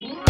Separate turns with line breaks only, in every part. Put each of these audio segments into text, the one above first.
Yeah.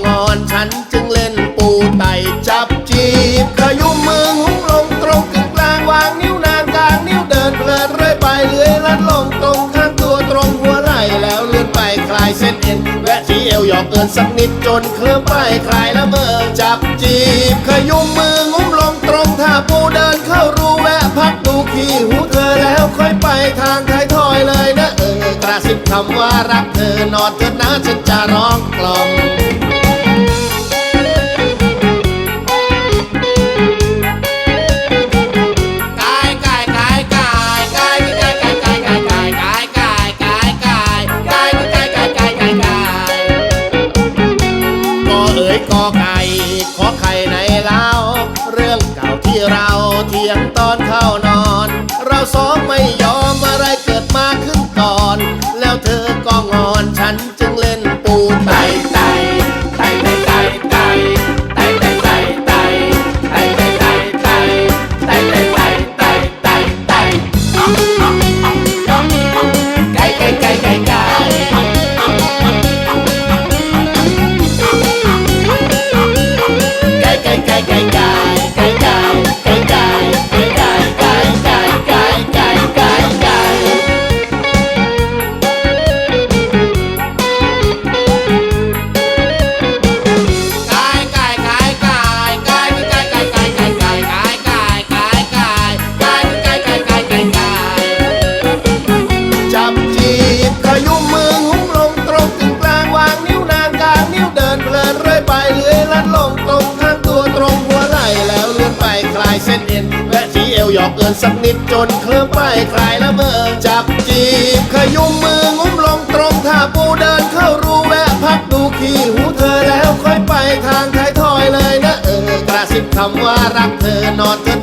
จับจีบขยุมมือหุ้มลงตรงกึ่งกลางวางนิ้วนางกลางนิ้วเดินเพลินเรื่อยไปเลื้อยลัดลงตรงข้างตัวตรงหัวไหล่แล้วเลื่อนไปคลายเส้นเอ็นแวะที่เอวหยอกเอินสักนิดจนเคลื่อนไปคลายละเมอจับจีบขยุมมืองุ้มลงตรงท่าปูเดินเข้ารูแวะพักดูขี้หูเธอแล้วค่อยไปทางท้ายทอยเลยนะเออกระซิบคำว่ารักเธอนอนเถิดนะฉันจะร้องกล่อม เราเทียงตอนเข้านอน เราสองไม่ยอมอะไรเกิดมาขึ้นก่อน แล้วเธอ เรื่อยไปเลื้อยลัดลงตรงข้างตัวตรงหัวไหล่แล้วเลื่อนไปคลายเส้นเอ็นและที่เอวหยอกเอินสักนิดจนเคลิ้มไปคลายละเมอจับจีบขยุมมืองุ้มลงตรงท่าปูเดินเข้ารูแวะพักดูขี้หูเธอแล้วค่อยไปทางท้ายทอยเลยนะเออกระซิบคำว่ารักเธอนอนเธอ